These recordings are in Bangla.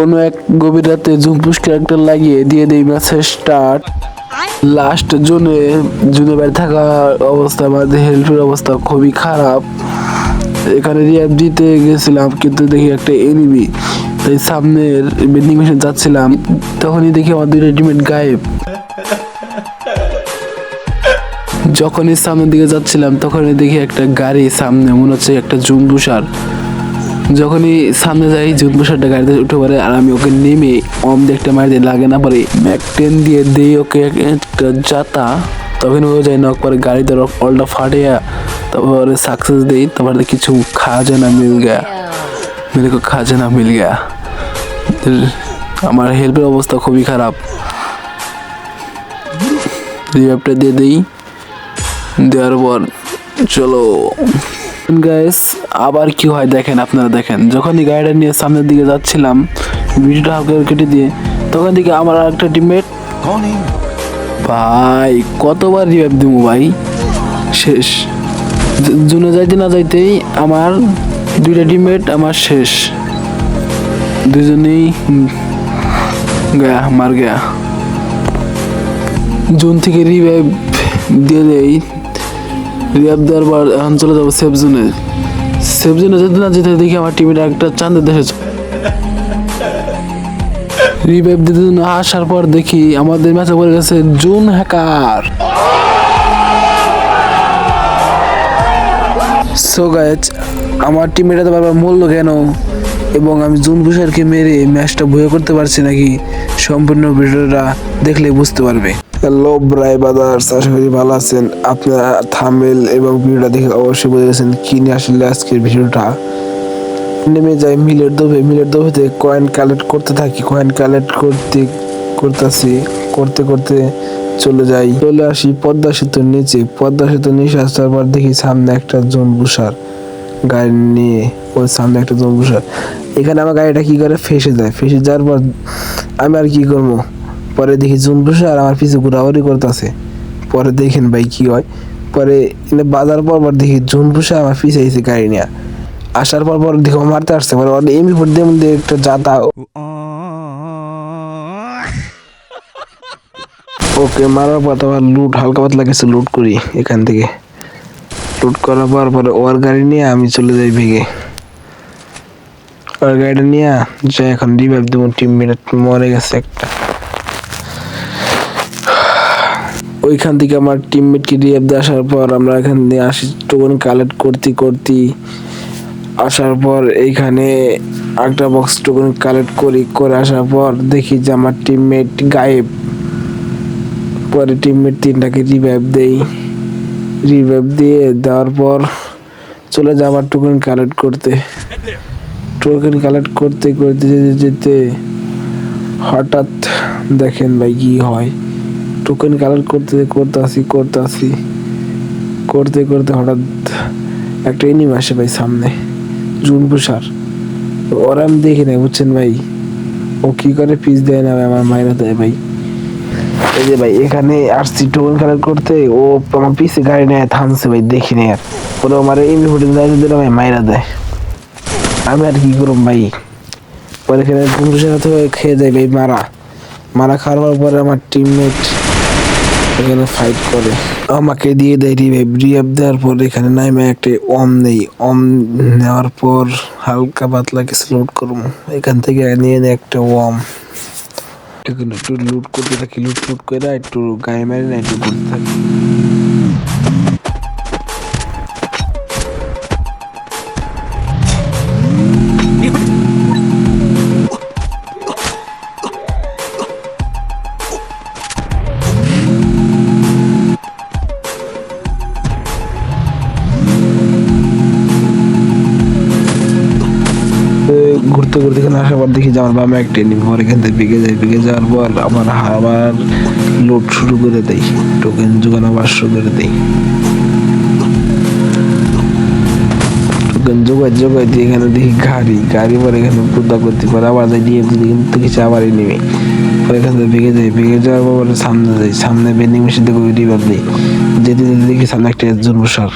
কোনো এক গভীর রাতে জুম্পুস ক্যারেক্টার লাগিয়ে দিয়ে দেই ম্যাচের স্টার্ট লাস্ট জোনে, জুনে বাইরে থাকা অবস্থা আমাদের হেলথের অবস্থা খুবই খারাপ। এখানে রিয়াব দিতে গেছিলাম, কিন্তু দেখি একটা এনিমি তাই সামনের বেন্ডিং মেশিন যাচ্ছিলাম, তখনই দেখি আমার দুই রেডিমেড গায়েব। যখনই সামনের দিকে যাচ্ছিলাম, তখনই দেখি একটা গাড়ি সামনে, মনে হচ্ছে একটা জুম্বুসার যখনই সামনে যাই জুম্বুসারটা গাড়িতে উঠে পড়ে আর আমি ওকে নেমে অম একটা মারি লাগে না পারে ম্যাক টেন দিয়ে দেই ওকে একটা যাতা তখন ও যায় নক পরে গাড়িতে অলটা ফাটিয়া তারপরে সাকসেস দেই, তারপরে কিছু খাজানা মিল গয়া। মেরে কো খাজানা মিল গয়া। আমার হেল্পের অবস্থা খুবই খারাপ। রিভাইভটা দিয়ে দিই। দেওয়ার পর চলো। গাইস আবার কি হয় দেখেন, আপনারা দেখেন। যখনই গাড়িটা নিয়ে সামনের দিকে যাচ্ছিলাম, ভিডিওটা হালকা কেটে দিয়ে, তখন দিকে আমার একটা টিমমেট ভাই, কতবার রিভাইভ দিব ভাই? শেষ। জুনে যাইতে না যাইতেই আমার দুইটা টিমমেট আমার শেষ। দুজনেই গয়া, মার গয়া। জুন থেকে রিভাইভ দিয়ে দেই। দেওয়ার পর এখন চলে যাব সেফ জোনে সেফ জোনে যেতে না যেতে দেখি আমার টিমের একটা চাঁদের দেশে রিভাইভ দিতে আসার পর দেখি আমাদের ম্যাচে পড়ে গেছে জুন হ্যাকার সো গাইজ আমার টিমেটা তো বারবার মূল্য কেন? এবং আমি জুন কুষারকে মেরে ম্যাচটা ভয় করতে পারছি নাকি? সম্পূর্ণ ভিডিওটা দেখলে বুঝতে পারবে। হ্যালো ব্রাই বাদার্স আশা করি ভালো আছেন। আপনারা থামেল এবং ভিডিওটা দেখে অবশ্যই বুঝে গেছেন কি নিয়ে আসলে আজকের ভিডিওটা। নেমে যাই মিলের দোভে। মিলের দোভেতে কয়েন কালেক্ট করতে থাকি। কয়েন কালেক্ট করতে, করতেছি, করতে করতে চলে যাই। চলে আসি পদ্মা সেতুর নিচে। পদ্মা সেতুর নিচে আসার পর দেখি সামনে একটা জম্বুসার গাড়ি নিয়ে ওর সামনে একটা জম্বুসার এখানে আমার গাড়িটা কি করে ফেসে যায়? ফেসে যাওয়ার পর আমি আর কি করব? পরে দেখি জম্বুসার আমার পিছু ঘোরাঘুরি করতেছে। পরে দেখেন ভাই কি হয়। পরে এনে বাজার পর পর দেখি জম্বুসা আমার পিছে এসে গাড়ি নিয়ে। আসার পর পর দেখো মারতে আসছে। পরে ওর এমনি পর দিয়ে মধ্যে একটা জাতা ওকে মারার পর তোমার লুট, হালকা পাতলা কিছু লুট করি এখান থেকে। লুট করার পর পরে ওর গাড়ি নিয়ে আমি চলে যাই ভেগে। ওর গাড়িটা নিয়ে যাই এখন রিভাইভ দেবো, টিম মিনিট মরে গেছে একটা। ওইখান থেকে আমার টিমমেটকে রিভাইভ দিয়ে আসার পর আমরা এখান দিয়ে আসি। টোকন কালেক্ট করতে করতে আসার পর এইখানে একটা বক্স টোকন কালেক্ট করি, করে আসার পর দেখি যে আমার টিমমেট গায়েব। পরে টিমমেট তিনটাকে রিভাইভ দেই। রিভাইভ দিয়ে দেওয়ার পর চলে যায় আবার টোকেন কালেক্ট করতে। টোকেন কালেক্ট করতে করতে যেতে যেতে হঠাৎ দেখেন ভাই কি হয়। টোকেন কালেক্ট করতে করতে আসি করতে আসি। করতে করতে হঠাৎ একটা এনিম আসে ভাই সামনে জুন পুষার ওরা আমি দেখি না বুঝছেন ভাই? ও কি করে পিস দেয় না ভাই, আমার মাইনা দেয় ভাই। এই যে ভাই এখানে আসছি টোকেন কালেক্ট করতে ও আমার পিছে গাড়ি নেয় থামছে ভাই দেখি না আর। ওরা আমার এমনি হোটেল যাইতে দিলে ভাই মাইরা দেয়। আমি আর কি করব ভাই? পরে এখানে পুলিশের হাতে খেয়ে যায় ভাই মারা। মারা খাওয়ার পরে আমার টিমমেট এখানে ফাইট করে। আমাকে দিয়ে দেয় রিভাইভ রিভাইভ দেওয়ার পর এখানে নাই নাইমে একটা ওম নেই ওম নেওয়ার পর হালকা পাতলা কিছু লোড করব। এখান থেকে নিয়ে নেয় একটা ওম এখন একটু লুট করতে থাকি। লুট লুট করে একটু গায়ে মারি না একটু করতে থাকি। দেখি যে আমার বাবা একটা নিবো পর এখান থেকে বিগে যায় বিগে যাওয়ার পর আমার আবার লোড শুরু করে দেই টোকেন যোগান আবার শুরু করে দেই। টোকেন দিয়ে এখানে দেখি গাড়ি গাড়ি পরে এখানে পুদা করতে পারে, আবার যাই দিয়ে কিন্তু কিছু আবারই নেবে। পরে এখান থেকে বিগে যাই, বিগে যাওয়ার পরে সামনে যাই, সামনে মেশিন থেকে রিভার দিই। যেতে যেতে দেখি সামনে একটা জন্মসার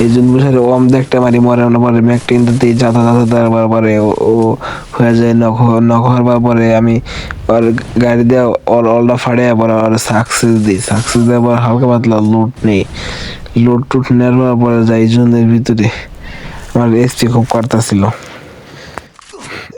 এই জন্য ওম দেখতে মারি পরে যাতা যাতা পরে ও- হয়ে যায়, নখ নখ হওয়ার পরে আমি ওর গাড়ি দিয়ে অলটা ফাড়ে সাকসেস দিই। সাকসেস দেওয়ার পর হালকা পাতলা লুট নেই। লুট টুট নেওয়ার পরে যাই জনের ভিতরে। আমার এসপি খুব কাটতেছিল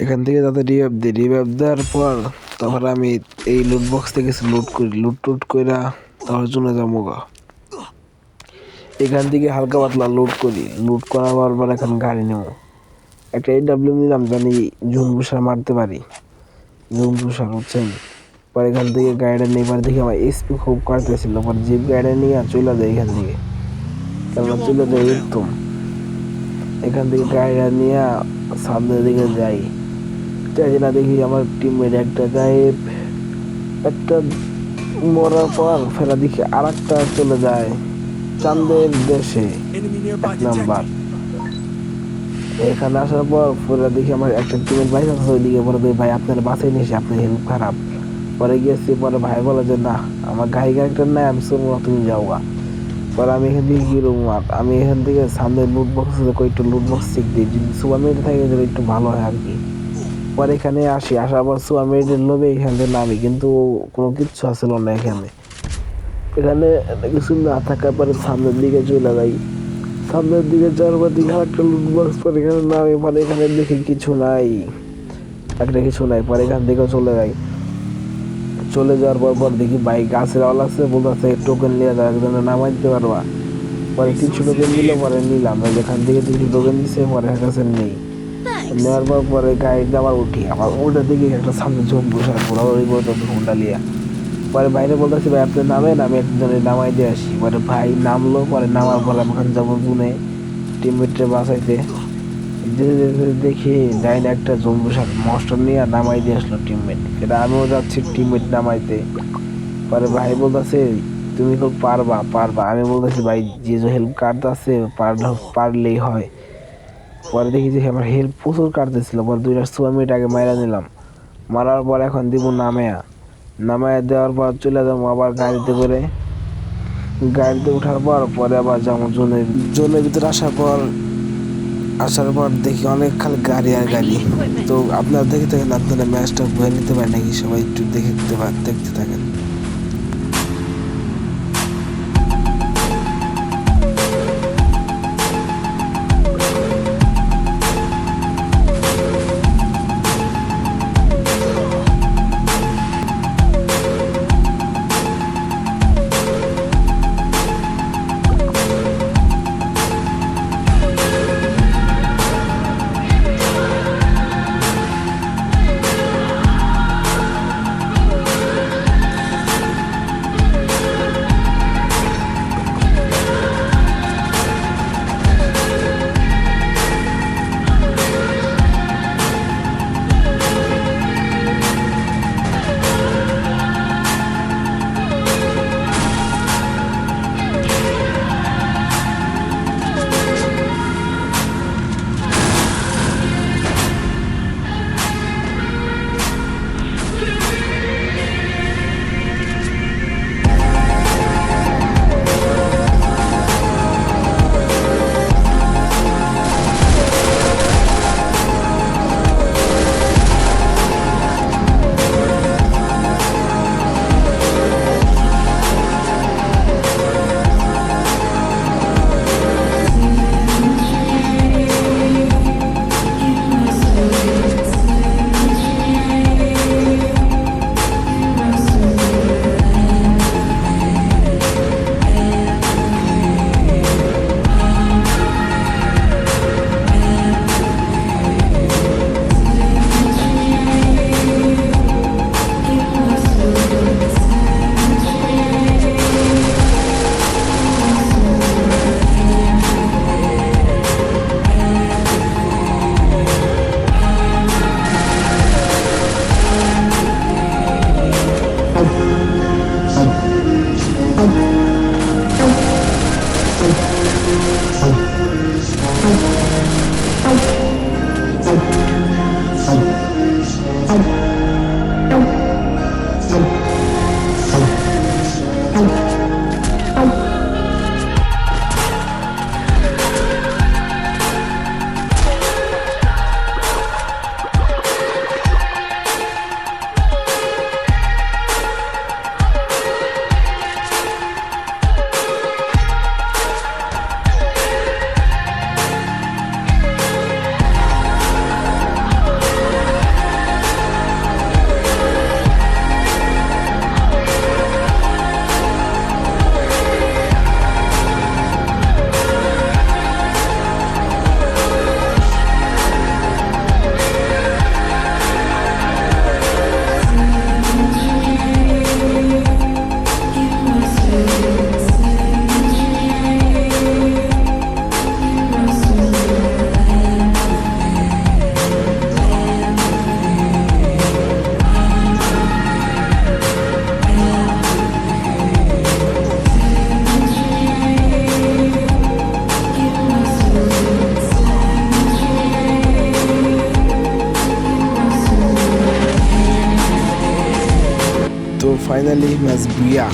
এখান থেকে যাতে রিভাইভ দিই। রিভাইভ দেওয়ার পর তখন আমি এই লুট বক্স থেকে লুট করি। লুট টুট কইরা তারপর চলে যাব এখান থেকে হালকা পাতলা লুট করি। লুট করার পর এখন গাড়ি নেব। একটা এডাব্লিউ নিলাম, জানি ঝুম পুষার মারতে পারি। পুষার বুঝছেন? পরে এখান থেকে গাড়িটা নেবার দেখি আমার এসপি খুব কাটতেছিল, পর জিপ গাড়িটা নিয়ে আর চলে যায় এখান থেকে। তারপর চলে যায় একদম এখান থেকে গাড়িটা নিয়ে সামনের দিকে যাই। যাই না দেখি আমার টিমমেট একটা গায়েব একটা মরার পর ফেরা দেখি আর একটা চলে যায়। চান্দের দেশে এক নাম্বার। এখানে আসার পর পুরো দেখি আমার একটা টিমের ভাই আছে ওইদিকে পরে দেখি ভাই আপনার বাসে নিয়েছি আপনার হেল্প খারাপ। পরে গিয়েছি পরে ভাই বলে যে না আমার গাড়ি গাড়িটার নাই আমি শুনব তুমি যাও পরে আমি এখান থেকে কি রুম আমি এখান থেকে সামনে লুট বক্স কই একটু লুট বক্স চেক দিই যদি সুপার মেরিট থাকে তাহলে একটু ভালো হয় আর কি। পরে এখানে আসি আসার পর সুপার মেরিটের লোভে এখান থেকে নামি কিন্তু কোনো কিচ্ছু আসলো না এখানে। এখানে কিছু না থাকার পরে সামনের দিকে চলে যাই। সামনের দিকে যাওয়ার পর দিকে একটা লুট বক্স পরে এখানে নামে পরে এখানে দেখি কিছু নাই। একটা কিছু নাই পরে এখান থেকে চলে যাই। চলে যাওয়ার পর পর দেখি বাইক গাছের আওয়াল আছে বলতেছে টোকেন নিয়ে যাও একজনে নামাই দিতে পারবা। পরে কিছু টোকেন দিল পরে নিলাম যেখান থেকে কিছু টোকেন দিছে পরে কাছে নেই। নেওয়ার পর পরে গাড়িতে আবার উঠি আবার ওটা দেখি একটা সামনে জম বসে পুরো ওই বলতে ফোনটা লিয়া। পরে বাইরে বলতেছি, ভাই, আপনি নামেন, আমি একজনের নামাই দিয়ে আসি। পরে ভাই নামলো, পরে নামার পরে ওখানে যাব জুনে টিমমেটরে যেতে দেখি ডাইনে একটা জম্বু সাপ মস্টার নিয়ে নামাই দিয়ে আসলো টিমমেট। এটা আমিও যাচ্ছি টিমমেট নামাইতে। পরে ভাই বলতেছে, তুমি তো পারবা পারবা। আমি বলতেছি, ভাই, যে যে হেল্প পার- পারলেই হয়। পরে দেখি যে আমার হেল্প প্রচুর কাটতেছিল। পরে দুইটা ছয় মিনিট আগে মারা নিলাম। মারার পর এখন দিব নামেয়া। নামায় দেওয়ার পর চলে যাব আবার গাড়িতে করে। গাড়িতে ওঠার পর পরে আবার যাব জোনের জোনের ভিতরে আসার পর আসার পর দেখি অনেক খালি গাড়ি আর গাড়ি। তো আপনারা দেখে থাকেন, আপনারা ম্যাচটা বয়ে নিতে পারেন নাকি সবাই একটু পারেন, দেখতে থাকেন। তো ফাইনালি ম্যাচ বুয়া